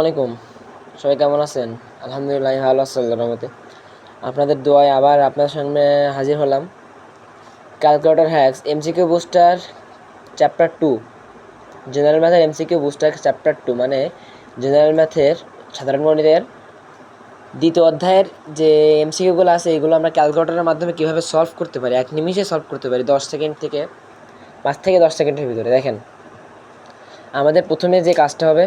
আলাইকুম। সবাই কেমন আছেন? আলহামদুলিল্লাহ, ভালো রহমতে। আপনাদের দোয়ায় আবার আপনার সামনে হাজির হলাম। Calculator hacks MCQ booster chapter two general ম্যাথের এমসিকিউ বুস্টার চ্যাপ্টার টু মানে জেনারেল ম্যাথের সাধারণ গণিতের দ্বিতীয় অধ্যায়ের যে এমসিকিউগুলো আছে, এগুলো আমরা ক্যালকুলেটরের মাধ্যমে কীভাবে সলভ করতে পারি, এক নিমিষে সলভ করতে পারি, দশ সেকেন্ড থেকে পাঁচ থেকে দশ সেকেন্ডের ভিতরে। দেখেন, আমাদের প্রথমে যে কাজটা হবে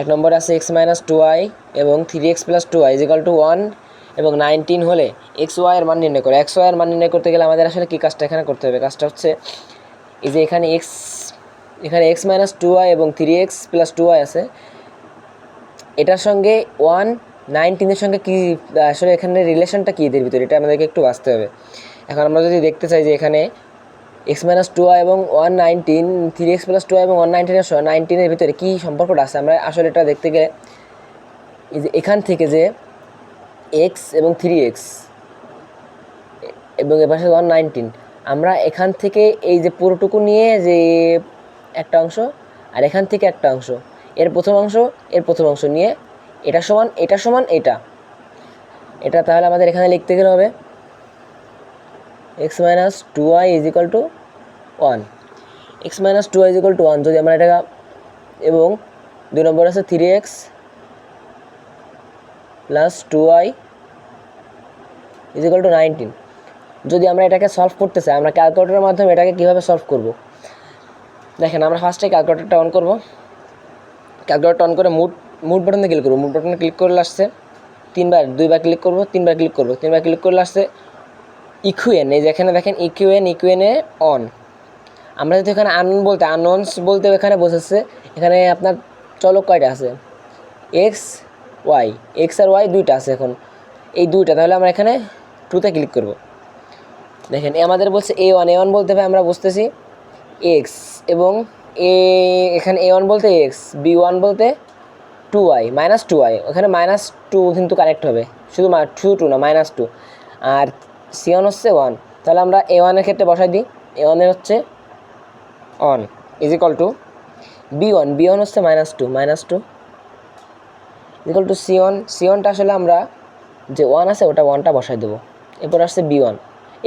এক নম্বর আছে এক্স মাইনাস টু ওয়াই এবং three x plus two y is equal to one এবং নাইনটিন হলে এক্স ওয়াই এর মান নির্ণয় করে। এক্স ওয়াই এর মান নির্ণয় করতে গেলে আমাদের আসলে কী কাজটা এখানে করতে হবে? কাজটা হচ্ছে এই যে এখানে এক্স এখানে এক্স মাইনাস টু ওয়াই এবং three x plus two y আছে। এটার সঙ্গে ওয়ান নাইনটিনের সঙ্গে কী, আসলে এখানে রিলেশনটা কী এদের ভিতরে? এটা আমাদেরকে একটু বাঁচতে হবে। এখন আমরা যদি দেখতে চাই যে এখানে এক্স মাইনাস টু এবং one nineteen three x plus two এবং ওয়ান নাইনটিনের নাইনটিনের ভিতরে কী সম্পর্কটা আছে? আমরা আসলে এটা দেখতে গেলে এই যে এখান থেকে যে এক্স এবং থ্রি এক্স এবং এপাশে ওয়ান নাইনটিন আমরা এখান থেকে এই যে পুরোটুকু নিয়ে যে একটা অংশ আর এখান থেকে একটা অংশ, এর প্রথম অংশ, এর প্রথম অংশ নিয়ে এটা সমান এটা সমান, এটা। এটা তাহলে আমাদের এখানে লিখতে গেলে হবে x minus two y is equal to one. X minus two y is equal to one, যদি আমরা এটা এবং দুই নম্বর আছে three x plus two y is equal to nineteen. যদি আমরা এটাকে সলভ করতে চাই, আমরা ক্যালকুলেটরের মাধ্যমে এটাকে কীভাবে সলভ করব? দেখেন, আমরা ফার্স্টে ক্যালকুলেটরটা অন করব। ক্যালকুলেটর অন করে মুড মুড বাটনে ক্লিক করব। মুড বাটনে ক্লিক করলে আসছে তিনবার, দুইবার ক্লিক করব, তিনবার ক্লিক করব। তিনবার ক্লিক করলে আসছে ইকুয়েন এই যেখানে দেখেন ইকুয়েন ইকুয়েনে অন আমরা যদি এখানে আনন বলতে আনন্স বলতে এখানে বসেছে, এখানে আপনার চলক কয়টা আছে? এক্স ওয়াই এক্স আর ওয়াই দুইটা আছে এখন। এই দুইটা, তাহলে আমরা এখানে টুতে ক্লিক করব। দেখেন আমাদের বলছে এ ওয়ান এ ওয়ান বলতে হবে, আমরা বুঝতেছি এক্স এবং এ, এখানে এ ওয়ান বলতে এক্স বি ওয়ান বলতে two y minus two y ওখানে মাইনাস টু কিন্তু কানেক্ট হবে। শুধু টু টু না মাইনাস টু আর সি ওয়ান হচ্ছে ওয়ান তাহলে আমরা এ ওয়ানের ক্ষেত্রে বসাই দিই। এ ওয়ানের হচ্ছে on is equal to B one B one হচ্ছে minus two minus two equal to C one C ওয়ানটা আসলে আমরা যে ওয়ান আছে, ওটা ওয়ানটা বসাই দেবো। এরপর আসছে B one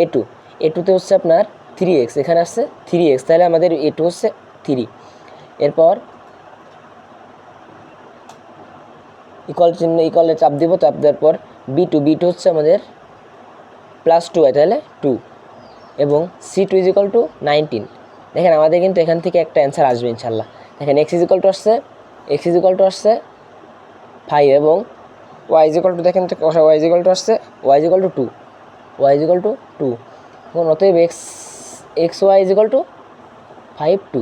A two A টুতে হচ্ছে আপনার থ্রি এক্স এখানে আসছে থ্রি এক্স তাহলে আমাদের এ টু হচ্ছে থ্রি এরপর ইকল চিহ্ন ইকুয়ালে চাপ দিব, চাপ দেওয়ার পর বি টু বি টু হচ্ছে আমাদের প্লাস টু হয়, তাহলে টু এবং C two is equal to nineteen দেখেন, আমাদের কিন্তু এখান থেকে একটা অ্যান্সার আসবে ইনশাল্লাহ। দেখেন এক্স ইজ ইকাল টু আসছে এক্স ইজ ইকাল টু আসছে ফাইভ এবং ওয়াই ইজ ইকাল টু দেখেন ওয়াই ইজ ইকাল টু আসছে y is equal to two y is equal to two এখন অতএব x x y is equal to five two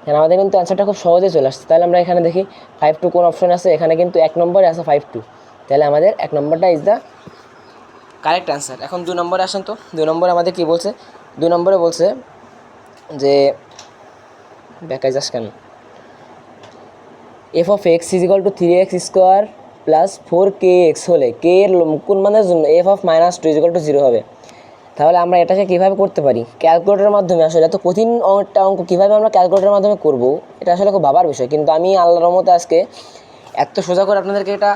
এখানে আমাদের কিন্তু অ্যান্সারটা খুব সহজে চলে আসছে। তাহলে আমরা এখানে দেখি ফাইভ টু কোন অপশন আছে? এখানে কিন্তু এক নম্বরে আছে ফাইভ টু তাহলে আমাদের এক নম্বরটা ইজ দ্য কারেক্ট অ্যান্সার। এখন দু নম্বরে আসেন তো। দু নম্বরে আমাদের কী বলছে? দু নম্বরে বলছে যে বেকায় যাস কেন? F of x is equal to three x square plus four k x হলে কে এর কোন মানের জন্য f of minus two is equal to zero হবে? তাহলে আমরা এটাকে কীভাবে করতে পারি? ক্যালকুলেটরের মাধ্যমে আসলে এত কঠিন একটা অঙ্ক কীভাবে আমরা ক্যালকুলেটরের মাধ্যমে করব, এটা আসলে খুব ভাবার বিষয়। কিন্তু আমি আল্লাহর রহমতে আজকে এত সোজা করে আপনাদেরকে এটা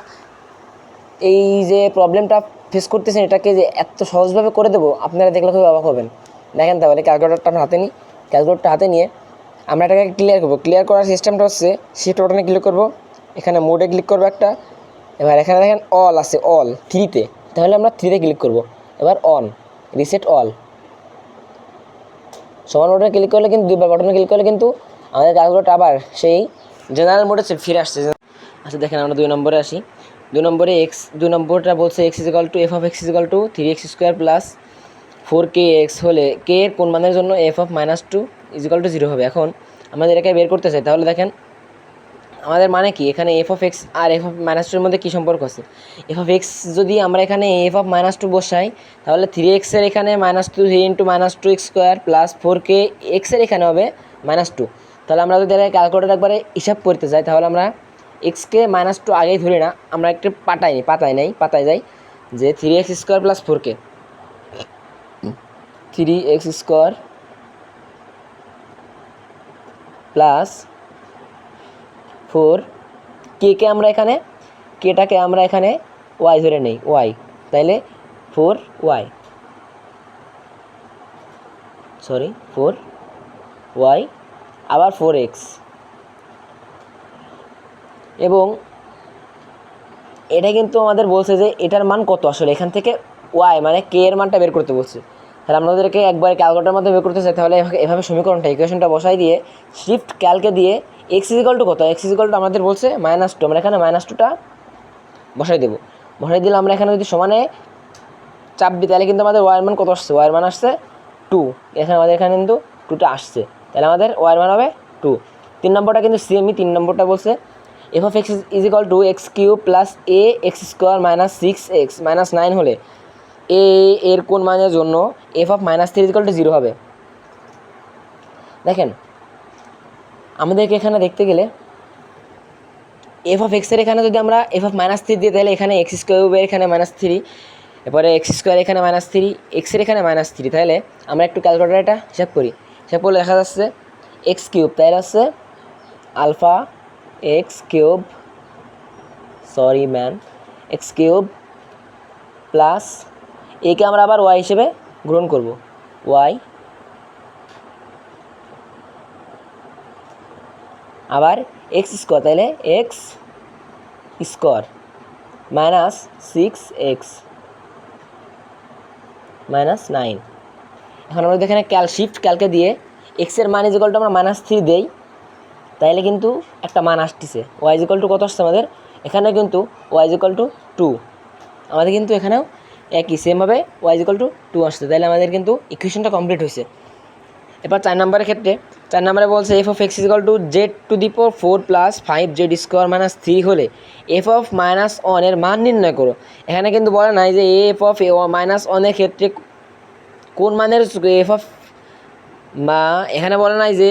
এই যে প্রবলেমটা ফেস করতেছেন এটাকে যে এত সহজভাবে করে দেবো, আপনারা দেখলে খুবই অবাক হবেন। দেখেন তাহলে ক্যালকুলেটরটা হাতে নিই? ক্যালকুলেটরটা হাতে নিয়ে আমরা এটাকে ক্লিয়ার করব। ক্লিয়ার করার সিস্টেমটা হচ্ছে শিফট বাটনে ক্লিক করব। এখানে মোডে ক্লিক করব একটা। এবার এখানে দেখেন অল আছে অল থ্রিতে তাহলে আমরা থ্রিতে ক্লিক করব। এবার অন রিসেট অল সমান বাটনে ক্লিক করলে কিন্তু, দুইবার বাটনে ক্লিক করলে কিন্তু আমাদের ক্যালকুলেটর আবার সেই জেনারেল মোডে ফিরে আসছে। আচ্ছা দেখেন আমরা দুই নম্বরে আসি। দুই নম্বরে এক্স দুই নম্বরটা বলছে x is equal to f of x is equal to three x square plus four k x হলে কে এর কোন মানের জন্য f of minus two is equal to zero হবে? এখন আমাদের এটাকে বের করতে চাই, তাহলে দেখেন আমাদের মানে কি? এখানে এফ অফ এক্স আর এফ অফ মাইনাস টুর মধ্যে কী সম্পর্ক আছে? এফ অফ এক্স যদি আমরা এখানে এফ অফ মাইনাস টু বসাই, তাহলে থ্রি এক্সের এখানে minus two three into minus two x square plus four k এক্সের এখানে হবে মাইনাস টু তাহলে আমরা যদি ক্যালকুলেটার একবারে হিসাব করতে যাই, তাহলে আমরা এক্সকে মাইনাস টু আগেই ধরি না, আমরা একটু পাতাই নিই, পাতায় নেই, পাতায় যাই, যে three x square plus four k three x square plus four k আমরা এখানে কেটাকে আমরা এখানে ওয়াই ধরে নেই ওয়াই তাইলে four y sorry four y আবার ফোর এক্স এবং এটা কিন্তু আমাদের বলছে যে এটার মান কত আসলে? এখান থেকে ওয়াই মানে কে এর মানটা বের করতে বলছে। তাহলে আমাদেরকে একবার ক্যালকুলেটার মধ্যে বের করতে চাই, তাহলে এভাবে- এভাবে সমীকরণটা ইকুয়েশনটা বসাই দিয়ে শিফট ক্যালকে দিয়ে এক্স ইজিকাল টু কত? এক্স ইজিকাল টু আমাদের বলছে মাইনাস টু আমরা এখানে মাইনাস টুটা বসাই দেবো। বসাই দিলে আমরা এখানে যদি সমানে চাপ দিই, তাহলে কিন্তু আমাদের ওয়ার মান কত আসছে? ওয়ার মান আসছে টু এখানে আমাদের এখানে কিন্তু টুটা আসছে। তাহলে আমাদের ওয়ার মান হবে টু তিন নম্বরটা কিন্তু সেমই তিন নম্বরটা বলছে f of x is equal to x cube plus a x square minus six x minus nine হলে এ এর কোন মানের জন্য f of minus three is equal to zero হবে? দেখেন, আমাদেরকে এখানে দেখতে গেলে এফ অফ এক্সের এখানে যদি আমরা এফ অফ মাইনাস থ্রি দিই তাহলে এখানে এক্স স্কোয়ারের এখানে মাইনাস থ্রি এরপরে এক্স স্কোয়ার এখানে মাইনাস থ্রি এক্সের এখানে মাইনাস থ্রি তাহলে আমরা একটু ক্যালকুলেটার এটা হিসাব করি। হিসাব করলে দেখা যাচ্ছে এক্স কিউব তাহলে হচ্ছে alpha x cube sorry man x cube plus একে আমরা আবার ওয়াই হিসেবে গ্রহণ করব। ওয়াই আবার এক্স স্কোয়ার তাহলে x square minus six x minus nine এখন আমরা এখানে ক্যাল শিফট ক্যালকে দিয়ে এক্সের মান ইজিকলটা আমরা মাইনাস থ্রি দেই। তাইলে কিন্তু একটা মান আসতেছে। ওয়াই ইজিকল টু কত আসছে আমাদের? এখানে কিন্তু ওয়াই ইজিকল টু টু আমাদের কিন্তু এখানেও একই সেমভাবে ওয়াই ইজিকল টু টু আসছে। তাহলে আমাদের কিন্তু ইকুয়েশনটা কমপ্লিট হয়েছে। এবার চার নম্বরের ক্ষেত্রে, চার নম্বরে বলছে f of x is equal to z to the power four plus five z square minus three হলে এফ অফ মাইনাস ওয়ানের মান নির্ণয় করো। এখানে কিন্তু বলে নাই যে এফ অফ এ মাইনাস ওয়ানের ক্ষেত্রে কোন মানের এফ অফ বা এখানে বলে নাই যে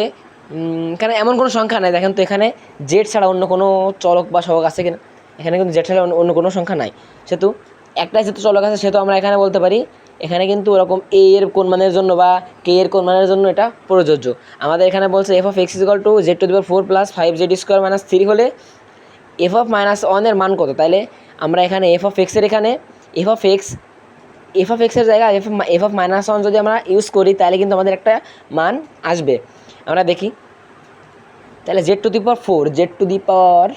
এখানে এমন কোনো সংখ্যা নাই। দেখেন তো এখানে জেড ছাড়া অন্য কোনো চলক বা সহক আছে কিনা? এখানে কিন্তু জেড ছাড়া অন্য- কোনো সংখ্যা নাই। সেহেতু একটাই যেহেতু চলক আছে, সেহেতু আমরা এখানে বলতে পারি, এখানে কিন্তু ওরকম এ এর কোন মানের জন্য বা কে এর কোন মানের জন্য এটা প্রযোজ্য। আমাদের এখানে বলছে f of x is equal to z to the power four plus five z square minus three হলে এফ অফ মাইনাস ওয়ানের মান কত? তাহলে আমরা এখানে এফ অফ এক্সের এখানে f of x f of এক্সের জায়গায় f f of minus one যদি আমরা ইউজ করি তাহলে কিন্তু আমাদের একটা মান আসবে। আমরা দেখি। তাহলে z to the power four z to the power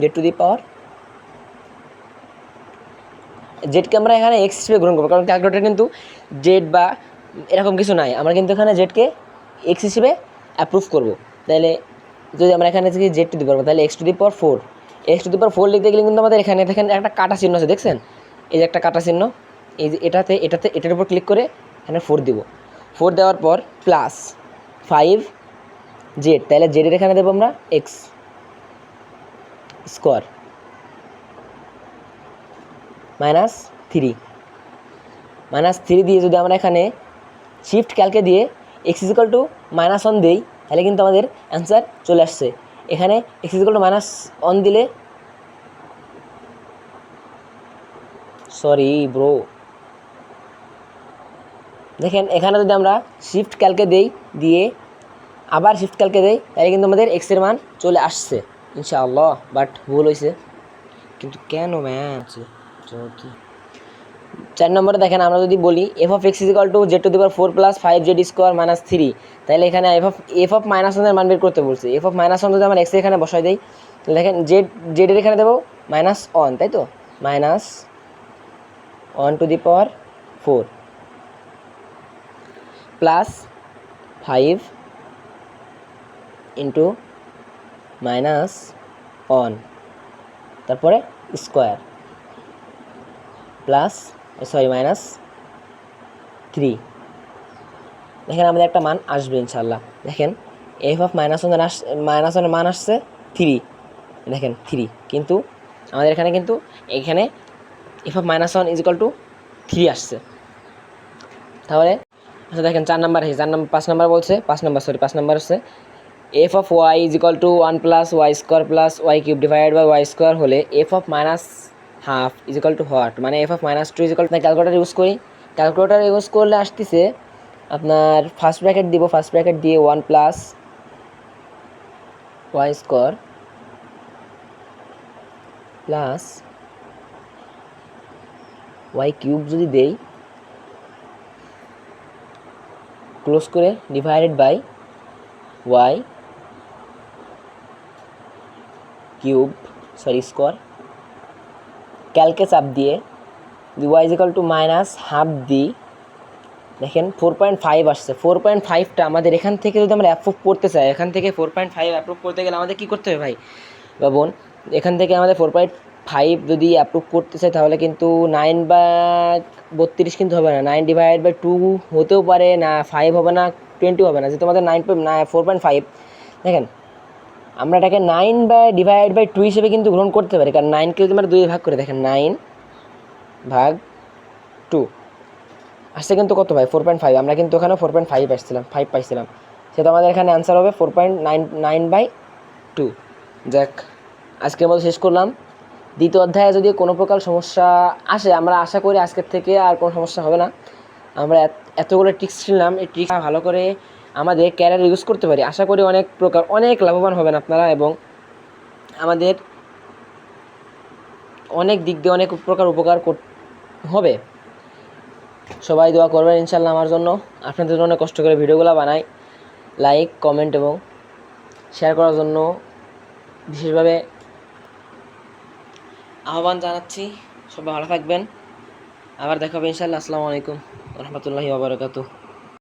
z to the power জেডকে আমরা এখানে এক্স হিসেবে গ্রহণ করব, কারণ ক্যালকুলেটার কিন্তু জেড বা এরকম কিছু নাই। আমরা কিন্তু এখানে জেডকে এক্স হিসেবে অ্যাপ্রুভ করব। তাহলে যদি আমরা এখানে থেকে জেড টু দি পারব তাহলে x to the power four x to the power four লিখতে গেলে কিন্তু আমাদের এখানে দেখেন একটা কাটা চিহ্ন আছে, দেখছেন? এই যে একটা কাটা চিহ্ন, এই যে এটাতে এটাতে, এটার উপর ক্লিক করে এখানে ফোর দিব। ফোর দেওয়ার পর প্লাস ফাইভ জেড তাহলে জেডের এখানে দেবো আমরা x square minus three minus three দিয়ে যদি আমরা এখানে শিফট ক্যালকে দিয়ে x is equal to minus one দিই, তাহলে কিন্তু আমাদের অ্যান্সার চলে আসছে। এখানে x is equal to minus one দিলে সরি ব্রো দেখেন, এখানে যদি আমরা শিফট ক্যালকে দেই, দিয়ে আবার শিফট দেয় তাহলে কিন্তু আমাদের এক্সের মান চলে আসছে, ইনশাআল্লাহ বাট ভুল হয়েছে কিন্তু কেন ম্যাম চার নম্বরে দেখেন, আমরা যদি বলি f of x is equal to z to the power four plus five z square minus three তাহলে এখানে f of f of minus ওয়ানের মান বের করতে বলছে। এফ অফ মাইনাস ওয়ান যদি আমরা এক্স এখানে বসাই দিই, তাহলে দেখেন জেড জেডের এখানে দেবো মাইনাস ওয়ান তাই তো? Minus one to the power four plus five into minus one তারপরে square plus sorry minus three দেখেন আমাদের একটা মান আসবে ইনশাল্লাহ দেখেন এফ অফ মাইনাস ওয়ান আস মাইনাস ওয়ানের মান আসছে থ্রি দেখেন থ্রি কিন্তু আমাদের এখানে কিন্তু, এখানে f of minus one is equal to three আসছে। তাহলে আচ্ছা দেখেন, চার নাম্বার আছে চার নাম্বার, পাঁচ নাম্বার বলছে, পাঁচ নাম্বার সরি পাঁচ নাম্বার হচ্ছে f of y is equal to one plus y square plus y cube divide by y square হলে f of minus half is equal to what মানে f of minus two is equal calculator use করি। Calculator use করলে আসতেছে আপনার first bracket দিব first bracket দিয়ে one plus y square plus y cube যদি দেই ক্লোজ করে divided by y cube sorry square ক্যালকে চাপ দিয়ে y is equal to minus half দি দেখেন ফোর পয়েন্ট ফাইভ আসছে। ফোর পয়েন্ট ফাইভটা আমাদের এখান থেকে যদি আমরা অ্যাপ্রুভ করতে চাই, এখান থেকে ফোর পয়েন্ট ফাইভ অ্যাপ্রুভ করতে গেলে আমাদের কী করতে হবে ভাই? বা বোন, এখান থেকে আমাদের ফোর পয়েন্ট ফাইভ যদি অ্যাপ্রুভ করতে চাই, তাহলে কিন্তু নাইন বা বত্রিশ কিন্তু হবে না। নাইন ডিভাইড বাই টু হতেও পারে, না ফাইভ হবে না টোয়েন্টি হবে না। যেহেতু আমাদের নাইন পয়েন্ট না ফোর পয়েন্ট ফাইভ দেখেন আমরা এটাকে nine by divide by two হিসেবে কিন্তু গ্রহণ করতে পারি, কারণ নাইনকে যদি আমরা দুই ভাগ করে দেখেন নাইন ভাগ টু আসছে কিন্তু কত ভাই? ফোর পয়েন্ট ফাইভ আমরা কিন্তু ওখানে ফোর পয়েন্ট ফাইভ আসছিলাম ফাইভ পাইছিলাম। সেটা আমাদের এখানে অ্যান্সার হবে four point nine nine by two যাক, আজকের মতো শেষ করলাম। দ্বিতীয় অধ্যায়ে যদি কোনো প্রকার সমস্যা আসে, আমরা আশা করি আজকের থেকে আর কোনো সমস্যা হবে না। আমরা এত- এতগুলো ট্রিক্স ছিলাম এই ট্রিক্স ভালো করে আমাদের ক্যারিয়ার ইউজ করতে পারি। আশা করি অনেক প্রকার, অনেক লাভবান হবেন আপনারা এবং আমাদের অনেক দিক দিয়ে অনেক প্রকার উপকার হবে। সবাই দোয়া করবেন ইনশাল্লাহ আমার জন্য। আপনাদের জন্য অনেক কষ্ট করে ভিডিওগুলো বানাই। লাইক কমেন্ট এবং শেয়ার করার জন্য বিশেষভাবে আহ্বান জানাচ্ছি। সবাই ভালো থাকবেন। আবার দেখা হবে ইনশাল্লাহ আসসালামু আলাইকুম। রহমতুল্লাহি